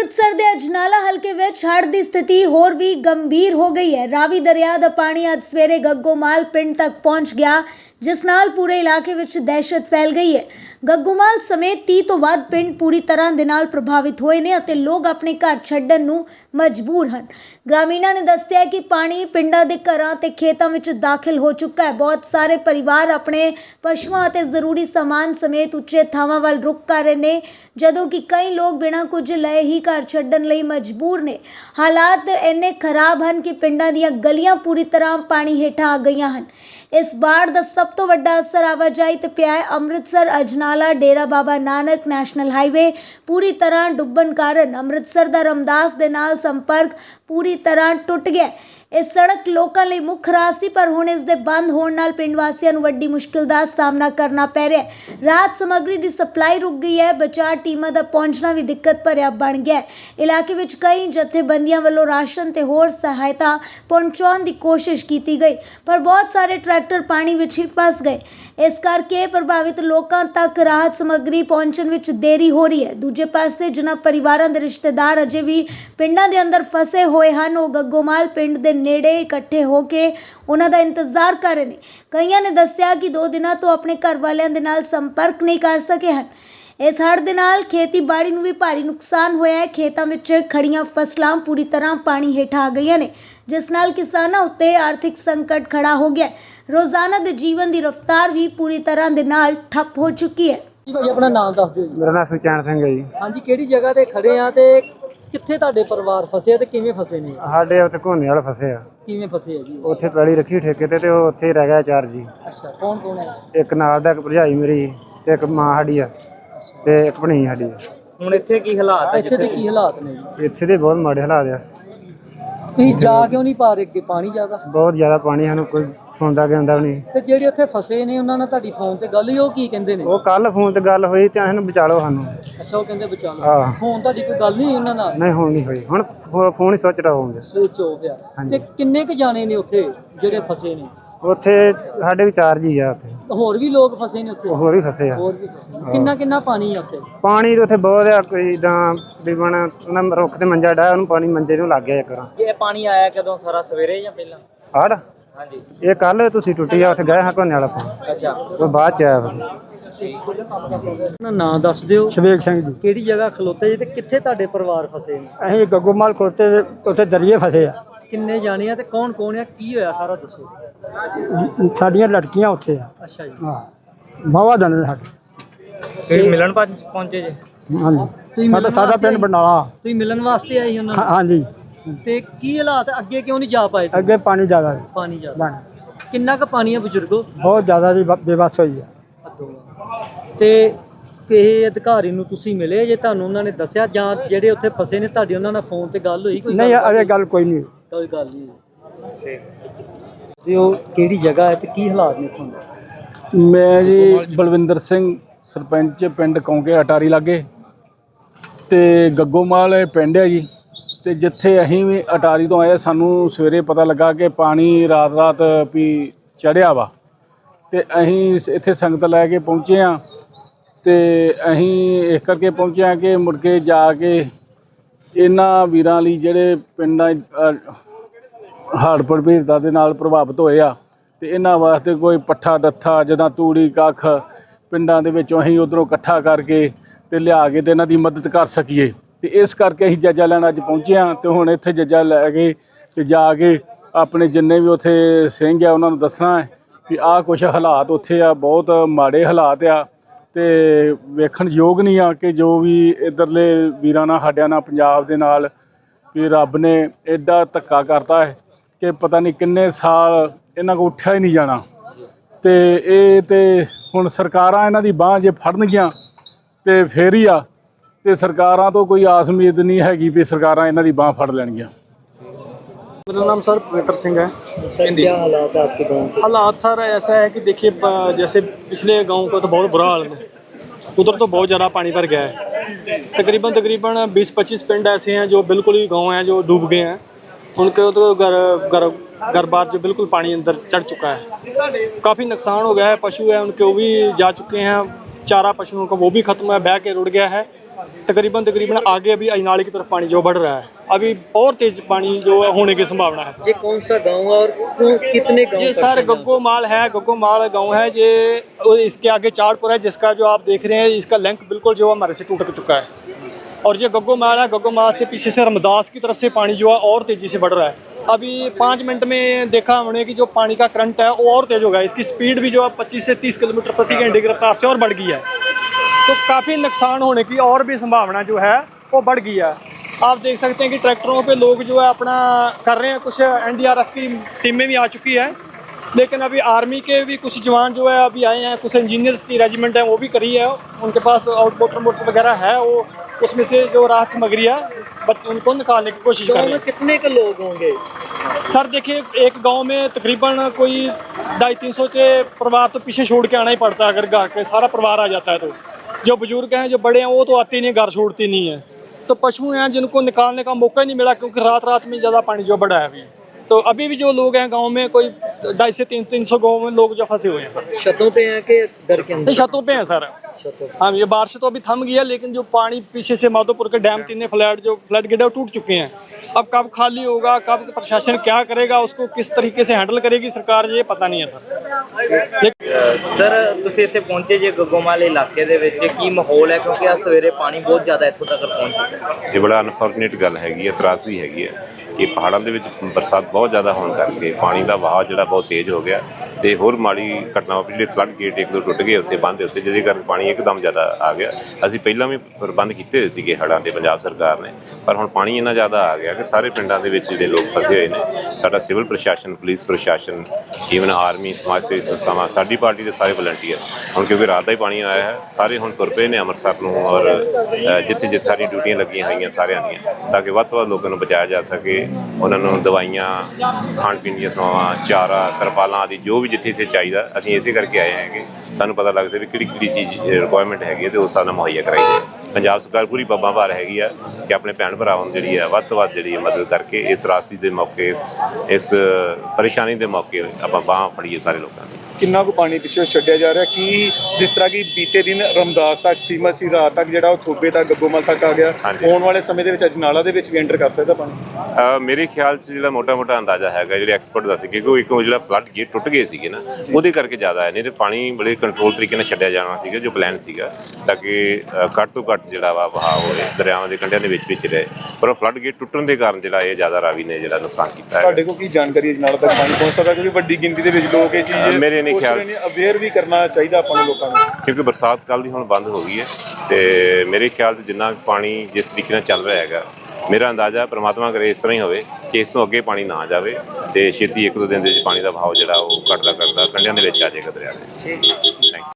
ਅੰਮ੍ਰਿਤਸਰ ਦੇ ਅਜਨਾਲਾ ਹਲਕੇ ਵਿੱਚ ਹੜ੍ਹ ਦੀ ਸਥਿਤੀ ਹੋਰ ਵੀ ਗੰਭੀਰ ਹੋ ਗਈ ਹੈ। ਰਾਵੀ ਦਰਿਆ ਦਾ ਪਾਣੀ ਅੱਜ ਸਵੇਰੇ ਗੱਗੋਮਾਲ ਪਿੰਡ ਤੱਕ ਪਹੁੰਚ ਗਿਆ, ਜਿਸ ਨਾਲ ਪੂਰੇ ਇਲਾਕੇ ਵਿੱਚ ਦਹਿਸ਼ਤ ਫੈਲ ਗਈ ਹੈ। ਗੱਗੋਮਾਲ ਸਮੇਤ 30 ਤੋਂ ਵੱਧ ਪਿੰਡ ਪੂਰੀ ਤਰ੍ਹਾਂ ਦੇ ਨਾਲ ਪ੍ਰਭਾਵਿਤ ਹੋਏ ਨੇ ਅਤੇ ਲੋਕ ਆਪਣੇ ਘਰ ਛੱਡਣ ਨੂੰ ਮਜਬੂਰ ਹਨ। ਗ੍ਰਾਮੀਣਾਂ ਨੇ ਦੱਸਿਆ ਕਿ ਪਾਣੀ ਪਿੰਡਾਂ ਦੇ ਘਰਾਂ ਤੇ ਖੇਤਾਂ ਵਿੱਚ ਦਾਖਲ ਹੋ ਚੁੱਕਾ ਹੈ। ਬਹੁਤ ਸਾਰੇ ਪਰਿਵਾਰ ਆਪਣੇ ਪਸ਼ੂਆਂ ਅਤੇ ਜ਼ਰੂਰੀ ਸਮਾਨ ਸਮੇਤ ਉੱਚੇ ਥਾਵਾਂ ਵੱਲ ਰੁਕ ਕਰ ਰਹੇ ਨੇ, ਜਦੋਂ ਕਿ ਕਈ ਲੋਕ ਬਿਨਾਂ ਕੁਝ ਲਏ ਹੀ ਘਰ ਛੱਡਣ ਲਈ ਮਜਬੂਰ ਨੇ। ਹਾਲਾਤ ਇੰਨੇ ਖਰਾਬ ਹਨ ਕਿ ਪਿੰਡਾਂ ਦੀਆਂ ਗਲੀਆਂ ਪੂਰੀ ਤਰ੍ਹਾਂ ਪਾਣੀ ਹੇਠਾਂ ਆ ਗਈਆਂ ਹਨ। ਇਸ ਬਾੜ ਦਾ ਸਭ ਤੋਂ ਵੱਡਾ ਅਸਰ ਆਵਾਜਾਈ ਤੇ ਪਿਆ ਹੈ। ਅੰਮ੍ਰਿਤਸਰ, ਅਜਨਾਲਾ, ਡੇਰਾ ਬਾਬਾ ਨਾਨਕ ਨੈਸ਼ਨਲ ਹਾਈਵੇ ਪੂਰੀ ਤਰ੍ਹਾਂ ਡੁੱਬਣ ਕਾਰਨ ਅੰਮ੍ਰਿਤਸਰ ਦਾ ਰਮਦਾਸ ਦੇ ਨਾਲ ਸੰਪਰਕ ਪੂਰੀ ਤਰ੍ਹਾਂ ਟੁੱਟ ਗਿਆ ਇਹ ਸੜਕ ਲੋਕਾਂ ਲਈ ਮੁੱਖ ਰਾਹ ਸੀ, ਪਰ ਹੁਣ ਇਸ ਦੇ ਬੰਦ ਹੋਣ ਨਾਲ ਪਿੰਡ ਵਾਸੀਆਂ ਨੂੰ ਵੱਡੀ ਮੁਸ਼ਕਿਲ ਦਾ ਸਾਹਮਣਾ ਕਰਨਾ ਪੈ ਰਿਹਾ ਹੈ। ਰਾਹਤ ਸਮੱਗਰੀ ਦੀ ਸਪਲਾਈ ਰੁਕ ਗਈ ਹੈ, ਬਚਾਅ ਟੀਮਾਂ ਦਾ ਪਹੁੰਚਣਾ ਵੀ ਦਿੱਕਤ ਭਰਿਆ ਬਣ ਗਿਆ ਹੈ। ਇਲਾਕੇ ਵਿੱਚ ਕਈ ਜਥੇਬੰਦੀਆਂ ਵੱਲੋਂ ਰਾਸ਼ਨ ਤੇ ਹੋਰ ਸਹਾਇਤਾ ਪਹੁੰਚਾਉਣ ਦੀ ਕੋਸ਼ਿਸ਼ ਕੀਤੀ ਗਈ, ਪਰ ਬਹੁਤ ਸਾਰੇ ਟਰੈਕ ਟਰੈਕਟਰ ਪਾਣੀ ਵਿੱਚ ਹੀ ਫਸ ਗਏ। ਇਸ ਕਰਕੇ ਪ੍ਰਭਾਵਿਤ ਲੋਕਾਂ ਤੱਕ ਰਾਹਤ ਸਮੱਗਰੀ ਪਹੁੰਚਣ ਵਿੱਚ ਦੇਰੀ ਹੋ ਰਹੀ ਹੈ। ਦੂਜੇ ਪਾਸੇ ਜਿਨ੍ਹਾਂ ਪਰਿਵਾਰਾਂ ਦੇ ਰਿਸ਼ਤੇਦਾਰ ਅਜੇ ਵੀ ਪਿੰਡਾਂ ਦੇ ਅੰਦਰ ਫਸੇ ਹੋਏ ਹਨ, ਉਹ ਗੱਗੋਮਾਲ ਪਿੰਡ ਦੇ ਨੇੜੇ ਇਕੱਠੇ ਹੋ ਕੇ ਉਹਨਾਂ ਦਾ ਇੰਤਜ਼ਾਰ ਕਰ ਰਹੇ ਨੇ। ਕਈਆਂ ਨੇ ਦੱਸਿਆ ਕਿ ਦੋ ਦਿਨਾਂ ਤੋਂ ਆਪਣੇ ਘਰ ਵਾਲਿਆਂ ਦੇ ਨਾਲ ਸੰਪਰਕ ਨਹੀਂ ਕਰ ਸਕੇ ਹਨ। ਇਸ ਹੜ੍ਹ ਦੇ ਨਾਲ ਖੇਤੀਬਾੜੀ ਨੂੰ ਵੀ ਭਾਰੀ ਨੁਕਸਾਨ ਹੋਇਆ ਹੈ। ਖੇਤਾਂ ਵਿੱਚ ਖੜੀਆਂ ਫਸਲਾਂ ਪੂਰੀ ਤਰ੍ਹਾਂ ਪਾਣੀ ਹੇਠਾਂ ਆ ਗਈਆਂ ਨੇ ਜਿਸ ਨਾਲ ਕਿਸਾਨਾਂ ਉੱਤੇ ਆਰਥਿਕ ਸੰਕਟ ਖੜਾ ਹੋ ਗਿਆ ਹੈ। ਰੋਜ਼ਾਨਾ ਦੇ ਜੀਵਨ ਦੀ ਰਫ਼ਤਾਰ ਵੀ ਪੂਰੀ ਤਰ੍ਹਾਂ ਦੇ ਨਾਲ ਠੱਪ ਹੋ ਚੁੱਕੀ ਹੈ। ਜੀ ਭਾਈ ਆਪਣਾ ਨਾਮ ਦੱਸ ਦਿਓ ਜੀ। ਮੇਰਾ ਨਾਮ ਸੁਚੈਨ ਸਿੰਘ ਹੈ ਜੀ। ਹਾਂਜੀ ਕਿਹੜੀ ਜਗ੍ਹਾ ਤੇ ਖੜੇ ਆ ਤੇ ਕਿੱਥੇ ਤੁਹਾਡੇ ਪਰਿਵਾਰ ਫਸੇ ਆ ਤੇ ਕਿਵੇਂ ਫਸੇ ਨੇ? ਸਾਡੇ ਉੱਥੇ ਘੋਨੇ ਵਾਲੇ ਫਸੇ ਆ। ਕਿਵੇਂ ਫਸੇ ਆ ਜੀ? ਉੱਥੇ ਪੈਲੀ ਰੱਖੀ ਠੇਕੇ ਤੇ ਤੇ ਉਹ ਉੱਥੇ ਹੀ ਰਹਿ ਗਿਆ ਚਾਰ ਜੀ। ਅੱਛਾ ਕੌਣ ਕੌਣ ਹੈ? ਇੱਕ ਨਾਲ ਦਾ ਇੱਕ ਭਰਜਾਈ ਮੇਰੀ ਤੇ ਇੱਕ ਮਾਂ ਸਾਡੀ ਆ। ਤੇ ਇੱਕ ਭਣੀ ਸਾਡੀ ਆ। ਹੁਣ ਇੱਥੇ ਕੀ ਹਾਲਾਤ ਹੈ ਇੱਥੇ ਦੇ ਕੀ ਹਾਲਾਤ ਨੇ ਜੀ? ਇੱਥੇ ਦੇ ਬਹੁਤ ਮਾੜੇ ਹਾਲਾਤ ਆ। ਤੁਸੀਂ ਜਾ ਕਿਉਂ ਨਹੀਂ ਪਾ ਰਹੇ ਅੱਗੇ? ਪਾਣੀ ਜ਼ਿਆਦਾ? ਬਹੁਤ ਜ਼ਿਆਦਾ ਪਾਣੀ ਸਾਨੂੰ ਕੋਈ ਸੁਣਦਾ ਕਹਿੰਦਾ ਵੀ ਨਹੀਂ। ਤੇ ਜਿਹੜੇ ਉੱਥੇ ਫਸੇ ਨੇ ਉਹਨਾਂ ਨਾਲ ਤੁਹਾਡੀ ਫੋਨ ਤੇ ਗੱਲ ਹੋਈ ਉਹ ਕੀ ਕਹਿੰਦੇ ਨੇ? ਉਹ ਕੱਲ ਫੋਨ ਤੇ ਗੱਲ ਹੋਈ ਤੇ ਸਾਨੂੰ ਬਚਾ ਲਓ ਸਾਨੂੰ। ਅੱਛਾ ਉਹ ਕਹਿੰਦੇ ਬਚਾ ਲਓ। ਆਹ ਫੋਨ ਤੁਹਾਡੀ ਕੋਈ ਗੱਲ ਨਹੀਂ ਹੋਈ ਉਹਨਾਂ ਨਾਲ? ਨਹੀਂ ਹੁਣ ਨਹੀਂ ਹੋਈ। ਹੁਣ ਫੋ- ਫੋਨ ਹੀ ਸੋਚ ਰਹਾ ਹੋਊਂਗੇ ਸਵਿਚ ਹੋ ਗਿਆ। ਹਾਂਜੀ। ਤੇ ਕਿੰਨੇ ਕੁ ਜਾਣੇ ਨੇ ਉੱਥੇ ਜਿਹੜੇ ਫਸੇ ਨੇ? ਉੱਥੇ ਸਾਡੇ ਵੀ ਚਾਰ ਜੀ ਆ ਉੱਥੇ। ਹੋਰ ਵੀ ਲੋਕ ਫਸੇ ਨੇ ਉੱਥੇ? ਹੋਰ ਵੀ ਫਸੇ ਆ। ਹੋਰ ਵੀ ਫਸੇ ਨੇ। ਕਿੰਨਾ ਕਿੰਨਾ ਪਾਣੀ ਆ ਉੱਥੇ? ਪਾਣੀ ਤਾਂ ਉੱਥੇ ਬਹੁਤ ਆ ਕੋਈ ਇਦਾਂ ਵੀ ਬਣ ਉਹਨਾਂ ਰੁੱਖ ਤੇ ਮੰਜਾ ਡਾਇਆ ਉਹਨੂੰ ਪਾਣੀ ਮੰਜੇ ਨੂੰ ਲੱਗ ਗਿਆ ਇੱਕ ਵਾਰ। ਇਹ ਪਾਣੀ ਆਇਆ ਕਦੋਂ? ਸਾਰਾ ਸਵੇਰੇ ਜਾਂ ਪਹਿਲਾਂ? ਹੜ ਹਾਂਜੀ। ਇਹ ਕੱਲ ਤੁਸੀਂ ਟੁੱਟੀ ਆ ਉੱਥੇ ਗਏ ਹਾਂ ਘੋਨੇ ਵਾਲਾ ਫੋਨ। ਅੱਛਾ। ਉਹ ਬਾਅਦ ਚ ਆਇਆ ਫਿਰ। ਆਪਣਾ ਨਾਮ ਦੱਸ ਦਿਓ। ਸ਼ਵੇਕ ਸਿੰਘ ਜੀ। ਕਿਹੜੀ ਜਗ੍ਹਾ ਖਲੋਤੇ ਜੀ ਤੇ ਕਿੱਥੇ ਤੁਹਾਡੇ ਪਰਿਵਾਰ ਫਸੇ ਨੇ? ਅਸੀਂ ਗੱਗੋਮਾਲ ਖੋਤੇ ਦੇ ਉੱਥੇ ਦਰਿਏ ਫਸੇ ਆ। ਕਿੰਨੇ ਜਾਣੇ ਆ ਤੇ ਕੌਣ ਕੌਣ ਆ? ਕੀ ਹੋਇਆ ਸਾਰਾ ਦੱਸੋ। ਸਾਡੀਆਂ ਲੜਕੀਆਂ ਉੱਥੇ ਆ। ਅੱਛਾ ਜੀ। ਹਾਂ ਬਾਵਾ ਦਣੇ ਸਾਡੇ। ਕਿਹੜੀ ਮਿਲਣ ਪਹੁੰਚੇ ਜੇ? ਹਾਂਜੀ। ਤੁਸੀਂ ਸਾਡਾ ਮਿਲਣ ਸਾਡਾ ਵਾਸਤੇ ਪਿੰਡ ਆਏ? ਬਰਨਾਲਾ। ਤੁਸੀਂ ਮਿਲਣ ਵਾਸਤੇ ਆਏ ਸੀ ਉਹਨਾਂ ਹਾਂ- ਨੂੰ? ਹਾਂਜੀ। ਤੇ ਕੀ ਹਾਲਾਤ? ਆ? ਅੱਗੇ ਕਿਉਂ ਨਹੀਂ ਜਾ ਪਾਏ ਤੁਸੀਂ? ਅੱਗੇ ਪਾਣੀ ਜ਼ਿਆਦਾ ਸੀ। ਪਾਣੀ ਜ਼ਿਆਦਾ। ਬਣ ਕਿੰਨਾ ਕੁ ਪਾਣੀ ਆ ਬਜ਼ੁਰਗੋ? ਬਹੁਤ ਜ਼ਿਆਦਾ ਦੀ ਬੇਬਸ ਹੋਈ ਆ। ਤੇ ਕਿਸੇ ਅਧਿਕਾਰੀ ਨੂੰ ਤੁਸੀਂ ਮਿਲੇ ਜੇ? ਤੁਹਾਨੂੰ ਉਹਨਾਂ ਨੇ ਦੱਸਿਆ ਜਾਂ ਜਿਹੜੇ ਉੱਥੇ ਫਸੇ ਨੇ ਤੁਹਾਡੀ ਉਹਨਾਂ ਨਾਲ ਫੋਨ ਤੇ ਗੱਲ ਹੋਈ ਕੋਈ ਨਹੀਂ ਅਜੇ ਗੱਲ ਕੋਈ ਨਹੀਂ ਕੋਈ ਗੱਲ ਨਹੀਂ ਤੇ ਉਹ ਕਿਹੜੀ ਜਗ੍ਹਾ ਹੈ ਤੇ ਕੀ ਹਾਲਾਤ ਨੇ ਤੁਹਾਨੂੰ ਮੈਂ ਜੀ ਬਲਵਿੰਦਰ ਸਿੰਘ ਸਰਪੰਚ ਪਿੰਡ ਕੌਂਕੇ ਅਟਾਰੀ ਲਾਗੇ ਤੇ ਗੱਗੋਮਾਲ ਇਹ ਪਿੰਡ ਹੈ ਜੀ। ਤੇ ਜਿੱਥੇ ਅਸੀਂ ਵੀ ਅਟਾਰੀ ਤੋਂ ਆਏ ਸਾਨੂੰ ਸਵੇਰੇ ਪਤਾ ਲੱਗਾ ਕਿ ਪਾਣੀ ਰਾਤ ਰਾਤ ਵੀ ਚੜਿਆ ਵਾ। ਤੇ ਅਸੀਂ ਇੱਥੇ ਸੰਗਤ ਲੈ ਕੇ ਪਹੁੰਚੇ ਆ ਤੇ ਅਸੀਂ ਇਸ ਕਰਕੇ ਪਹੁੰਚੇ ਆ ਕਿ ਮੁੜ ਕੇ ਜਾ ਕੇ ਇਹਨਾਂ ਵੀਰਾਂ ਲਈ ਜਿਹੜੇ ਪਿੰਡਾਂ ਅ, ਹੜ੍ਹ ਪ੍ਰਭਾਵਿਤਾਂ ਦੇ ਨਾਲ ਪ੍ਰਭਾਵਿਤ ਹੋਏ ਆ ਤੇ ਇਹਨਾਂ ਵਾਸਤੇ ਕੋਈ ਪੱਠਾ ਦੱਥਾ ਜਦਾਂ ਤੂੜੀ ਕੱਖ ਪਿੰਡਾਂ ਦੇ ਵਿੱਚੋਂ ਅਸੀਂ ਉਧਰੋਂ ਇਕੱਠਾ ਕਰਕੇ ਤੇ ਲਿਆ ਕੇ ਤੇ ਇਹਨਾਂ ਦੀ ਮਦਦ ਕਰ ਸਕੀਏ। ਤੇ ਇਸ ਕਰਕੇ ਅਸੀਂ ਜੱਜਾ ਲੈਣ ਅੱਜ ਪਹੁੰਚੇ ਹਾਂ ਤੇ ਹੁਣ ਇੱਥੇ ਜੱਜਾ ਲੈ ਕੇ ਤੇ ਜਾ ਕੇ ਆਪਣੇ ਜਿੰਨੇ ਵੀ ਉੱਥੇ ਸਿੰਘ ਆ ਉਹਨਾਂ ਨੂੰ ਦੱਸਣਾ ਹੈ ਵੀ ਆਹ ਕੁਛ ਹਾਲਾਤ ਉੱਥੇ ਆ ਬਹੁਤ ਮਾੜੇ ਹਾਲਾਤ ਆ। ਤੇ ਵੇਖਣ ਯੋਗ ਨਹੀਂ ਆ ਕਿ ਜੋ ਵੀ ਇਧਰਲੇ ਵੀਰਾਂ ਨਾਲ, ਸਾਡਿਆਂ ਨਾਲ, ਪੰਜਾਬ ਦੇ ਨਾਲ ਵੀ ਰੱਬ ਨੇ ਐਡਾ ਧੱਕਾ ਕਰਤਾ ਹੈ ਕਿ ਪਤਾ ਨਹੀਂ ਕਿੰਨੇ ਸਾਲ ਇਹਨਾਂ ਕੋ ਉੱਠਿਆ ਹੀ ਨਹੀਂ ਜਾਣਾ। ਤੇ ਇਹ ਤੇ ਹੁਣ ਸਰਕਾਰਾਂ ਇਹਨਾਂ ਦੀ ਬਾਹ ਜੇ ਫੜਨਗੀਆਂ ਤੇ ਫੇਰ ਹੀ ਆ। ਤੇ ਸਰਕਾਰਾਂ ਤੋਂ ਕੋਈ ਆਸ ਉਮੀਦ ਨਹੀਂ ਹੈਗੀ ਵੀ ਸਰਕਾਰਾਂ ਇਹਨਾਂ ਦੀ ਬਾਹ ਫੜ ਲੈਣਗੀਆਂ। मेरा नाम सर पवित्र सिंह है। सर क्या हालात है आपके गाँव के? हालात सर ऐसा है कि देखिए जैसे पिछले गाँव का तो बहुत बुरा हाल है उधर तो बहुत ज़्यादा पानी भर गया है। तकरीबन तकरीबन 20-25 पिंड ऐसे हैं जो बिल्कुल ही गाँव हैं जो डूब गए हैं। उनके तो घर घर घर बार जो बिल्कुल पानी अंदर चढ़ चुका है। काफ़ी नुकसान हो गया है पशु है उनके वो भी जा चुके हैं। चारा पशुओं का वो भी ख़त्म है बह के रुड़ गया है। तकरीबन तकरीबन आगे अभी नाले की तरफ़ पानी जो बढ़ रहा है अभी और तेज पानी जो है होने की संभावना है। ये कौन सा गाँव है और कितने गाँव ये सर गग्गो माल है गग्गो माल गाँव है ये इसके आगे चाड़पुर है जिसका जो आप देख रहे हैं इसका लिंक बिल्कुल जो है हमारे से टूट चुका है। और ये गग्गो माल है गग्गो माल से पीछे से रमदास की तरफ़ से पानी जो है और तेज़ी से बढ़ रहा है। अभी पाँच मिनट में देखा हमने कि जो पानी का करंट है वो और तेज हो गया इसकी स्पीड भी जो है पच्चीस से तीस किलोमीटर प्रति घंटे की रफ्तार से और बढ़ गई है। तो काफ़ी नुकसान होने की और भी संभावना जो है वो बढ़ गई है आप देख सकते हैं कि ट्रैक्टरों पे लोग जो है अपना कर रहे हैं कुछ एनडीआरएफ की टीमें भी आ चुकी है लेकिन अभी आर्मी के भी कुछ जवान जो है अभी आए हैं कुछ इंजीनियर्स की रेजिमेंट है वो भी करी है उनके पास आउटपोटर मोटर वगैरह है वो उसमें से जो राहत सामग्री है बट उनको निकालने की कोशिश कर गांव रहे में हैं कितने के लोग होंगे सर देखिए एक गांव में तकरीबन कोई ढाई तीन सौ के परिवार तो पीछे छोड़ के आना ही पड़ता है अगर घर के सारा परिवार आ जाता है तो जो बुजुर्ग हैं जो बड़े हैं वो तो आते ही नहीं घर छोड़ते नहीं है तो पशु हैं जिनको निकालने का मौका ही नहीं मिला क्योंकि रात रात में ज़्यादा पानी जो बढ़ा है अभी तो अभी भी जो लोग हैं गांव में कोई ढाई से तीन तीन सौ गाँव में लोग जो फंसे हुए हैं सर छतों पे हैं कि घर के नहीं अंदर छतों पे हैं सर छतों पे। हाँ ये बारिश तो अभी थम गई है लेकिन जो पानी पीछे से माधोपुर के डैम तीन फ्लैट जो फ्लड गेट है वो टूट चुके हैं अब कब खाली होगा कब प्रशासन क्या करेगा उसको किस तरीके से हैंडल करेगी सरकार ये पता नहीं है सर ਸਰ ਤੁਸੀਂ ਇੱਥੇ ਪਹੁੰਚੇ ਜੇ ਗਗੋਮਾਲ ਇਲਾਕੇ ਦੇ ਵਿੱਚ ਕੀ ਮਾਹੌਲ ਹੈ ਕਿਉਂਕਿ ਅੱਜ ਸਵੇਰੇ ਪਾਣੀ ਬਹੁਤ ਜ਼ਿਆਦਾ ਇੱਥੋਂ ਤੱਕ ਪਹੁੰਚ ਚੁੱਕਾ ਹੈ ਇਹ ਬੜਾ ਅਨਫੋਰਚੂਨੇਟ ਗੱਲ ਹੈਗੀ ਹੈ ਤਰਾਸਦੀ ਹੈਗੀ ਹੈ ਕਿ ਪਹਾੜਾਂ ਦੇ ਵਿੱਚ ਬਰਸਾਤ ਬਹੁਤ ਜ਼ਿਆਦਾ ਹੋਣ ਕਰਕੇ ਪਾਣੀ ਦਾ ਵਹਾਅ ਜਿਹੜਾ ਬਹੁਤ ਤੇਜ਼ ਹੋ ਗਿਆ ਤੇ ਹੋਰ ਮਾੜੀ ਘਟਨਾਵਾਂ ਜਿਹੜੇ ਫਲੱਡ ਗੇਟ ਇੱਕ ਦੋ ਟੁੱਟ ਗਏ ਉੱਤੇ ਬੰਦ ਦੇ ਉੱਤੇ, ਜਿਹਦੇ ਕਾਰਨ ਪਾਣੀ ਇੱਕਦਮ ਜ਼ਿਆਦਾ ਆ ਗਿਆ। ਅਸੀਂ ਪਹਿਲਾਂ ਵੀ ਪ੍ਰਬੰਧ ਕੀਤੇ ਹੋਏ ਸੀਗੇ ਹੜ੍ਹਾਂ ਦੇ ਪੰਜਾਬ ਸਰਕਾਰ ਨੇ, ਪਰ ਹੁਣ ਪਾਣੀ ਇੰਨਾ ਜ਼ਿਆਦਾ ਆ ਗਿਆ ਕਿ ਸਾਰੇ ਪਿੰਡਾਂ ਦੇ ਵਿੱਚ ਜਿਹੜੇ ਲੋਕ ਫਸੇ ਹੋਏ ਨੇ, ਸਾਡਾ ਸਿਵਲ ਪ੍ਰਸ਼ਾਸਨ, ਪੁਲਿਸ ਪ੍ਰਸ਼ਾਸਨ ਈਵਨ ਆਰਮੀ ਸਮਾਜ ਸੇਵੀ ਸੰਸਥਾਵਾਂ, ਸਾਡੀ ਪਾਰਟੀ ਦੇ ਸਾਰੇ ਵਲੰਟੀਅਰ ਹੁਣ ਕਿਉਂਕਿ ਰਾਤ ਦਾ ਹੀ ਪਾਣੀ ਆਇਆ ਹੈ, ਸਾਰੇ ਹੁਣ ਤੁਰ ਪਏ ਨੇ ਅੰਮ੍ਰਿਤਸਰ ਨੂੰ ਔਰ ਜਿੱਥੇ ਜਿੱਥੇ ਸਾਰੀ ਡਿਊਟੀਆਂ ਲੱਗੀਆਂ ਹੋਈਆਂ ਸਾਰਿਆਂ ਦੀਆਂ, ਤਾਂ ਕਿ ਵੱਧ ਤੋਂ ਵੱਧ ਲੋਕਾਂ ਨੂੰ ਬਚਾਇਆ ਜਾ ਸਕੇ ਉਹਨਾਂ ਨੂੰ ਦਵਾਈਆਂ, ਖਾਣ ਪੀਣ ਦੀਆਂ ਸਮਾਵਾਂ ਚਾਰਾ, ਤਰਪਾਲਾਂ ਆਦਿ ਜੋ ਵੀ ਜਿੱਥੇ ਇੱਥੇ ਚਾਹੀਦਾ, ਅਸੀਂ ਇਸੇ ਕਰਕੇ ਆਏ ਹੈਗੇ। ਸਾਨੂੰ ਪਤਾ ਲੱਗਦਾ ਵੀ ਕਿਹੜੀ ਕਿਹੜੀ ਚੀਜ਼ ਰਿਕੁਆਇਰਮੈਂਟ ਹੈਗੀ ਹੈ ਤੇ ਉਸ ਨਾਲ ਮੁਹੱਈਆ ਕਰਾਈ ਜਾਏ। ਪੰਜਾਬ ਸਰਕਾਰ ਪੂਰੀ ਬੱਬਾਂ ਭਾਰ ਹੈਗੀ ਆ ਕਿ ਆਪਣੇ ਭੈਣ ਭਰਾਵਾਂ ਨੂੰ ਜਿਹੜੀ ਆ, ਵੱਧ ਤੋਂ ਵੱਧ ਜਿਹੜੀ ਹੈ ਮਦਦ ਕਰਕੇ ਇਸ ਤਰਾਸਦੀ ਦੇ ਮੌਕੇ, ਇਸ- ਇਸ ਪਰੇਸ਼ਾਨੀ ਦੇ ਮੌਕੇ ਆਪਾਂ ਬਾਹ ਫੜੀਏ ਸਾਰੇ ਲੋਕਾਂ ਦੀ। ਕਿੰਨਾ ਕੁ ਪਾਣੀ ਪਿੱਛੋਂ ਛੱਡਿਆ ਜਾ ਰਿਹਾ? ਕੀ ਜਿਸ ਤਰ੍ਹਾਂ ਕਿ ਬੀਤੇ ਦਿਨ ਰਮਦਾਸ ਤੱਕ ਸੀਮਾ ਸੀ ਰਾਤ ਤੱਕ ਜਿਹੜਾ ਉਹ ਥੋਬੇ ਤੱਕ ਗੱਗੋਮਲ ਤੱਕ ਆ ਗਿਆ। ਆਉਣ ਵਾਲੇ ਸਮੇਂ ਦੇ ਵਿੱਚ ਅਜਨਾਲਾ ਦੇ ਵਿੱਚ ਵੀ ਐਂਟਰ ਕਰ ਸਕਦਾ ਪਾਣੀ? ਮੇਰੇ ਖਿਆਲ 'ਚ ਜਿਹੜਾ ਮੋਟਾ-ਮੋਟਾ ਅੰਦਾਜ਼ਾ ਹੈਗਾ ਜਿਹੜੇ ਐਕਸਪਰਟ ਦਾ ਸੀ ਕਿ ਕੋਈ ਇੱਕ ਉਹ ਜਿਹੜਾ ਫਲੱਡ ਗੇਟ ਟੁੱਟ ਗਏ ਸੀਗੇ ਨਾ ਉਹਦੇ ਕਰਕੇ ਜ਼ਿਆਦਾ ਹੈ। ਨਹੀਂ ਤੇ ਪਾਣੀ ਬੜੇ ਕੰਟਰੋਲ ਤਰੀਕੇ ਨਾਲ ਛੱਡਿਆ ਜਾਣਾ ਸੀਗਾ ਜੋ ਪਲਾਨ ਸੀਗਾ ਤਾਂ ਕਿ ਘੱਟ ਤੋਂ ਘੱਟ ਜਿਹੜਾ ਵਾ ਵਹਾਅ ਹੋਵੇ ਦਰਿਆਵਾਂ ਦੇ ਕੰਢਿਆਂ ਦੇ ਵਿੱਚ ਵਿੱਚ ਰਹੇ। ਪਰ ਉਹ ਫਲੱਡ ਗੇਟ ਟੁੱਟਣ ਦੇ ਕਾਰਨ ਜਿਹੜਾ ਇਹ ਜ਼ਿਆਦਾ ਰਾਵੀ ਨੇ ਜਿਹੜਾ ਨੁਕਸਾਨ ਕੀਤਾ ਹੈ। ਤੁਹਾਡੇ ਕੋਲ ਕੀ ਜਾਣਕਾਰੀ ਅਜਨਾਲਾ ਤੱਕ ਪਾਣੀ ਪਹੁੰਚ ਸਕਦਾ? ਕਿਉਂਕਿ ਵੱਡੀ ਗਿਣਤੀ ਦੇ ਵਿੱਚ ਲੋਕ ਇਹ ਚੀਜ਼ ਮੇਰੇ ਨਹੀਂ ਖਿਆਲ- ਅਵੇਅਰ ਵੀ ਕਰਨਾ ਚਾਹੀਦਾ ਆਪਾਂ ਨੂੰ ਲੋਕਾਂ ਨੂੰ। ਕਿਉਂਕਿ ਬਰਸਾਤ ਕੱਲ ਦੀ ਹੁਣ ਬੰਦ ਹੋ ਗਈ ਹੈ ਤੇ ਮੇਰੇ ਖਿਆਲ 'ਚ ਜਿੰਨਾ ਪਾਣੀ ਜਿਸ ਤਰੀਕੇ ਨਾਲ ਚੱਲ ਰਿਹਾ ਹੈਗਾ ਮੇਰਾ ਅੰਦਾਜ਼ਾ ਪ੍ਰਮਾਤਮਾ ਕਰੇ ਇਸ ਤਰ੍ਹਾਂ ਹੀ ਹੋਵੇ ਕਿ ਇਸ ਤੋਂ ਅੱਗੇ ਪਾਣੀ ਨਾ ਜਾਵੇ ਤੇ ਛੇਤੀ ਇੱਕ ਦੋ ਦਿਨ ਦੇ ਵਿੱਚ ਪਾਣੀ ਦਾ ਵਹਾਅ ਜਿਹੜਾ ਉਹ ਘਟਦਾ ਘਟਦਾ ਕੰਢਿਆਂ ਦੇ ਵਿੱਚ ਆ ਜਾਏਗਾ ਦਰਿਆ ਦੇ ਥੈਂਕ ਯੂ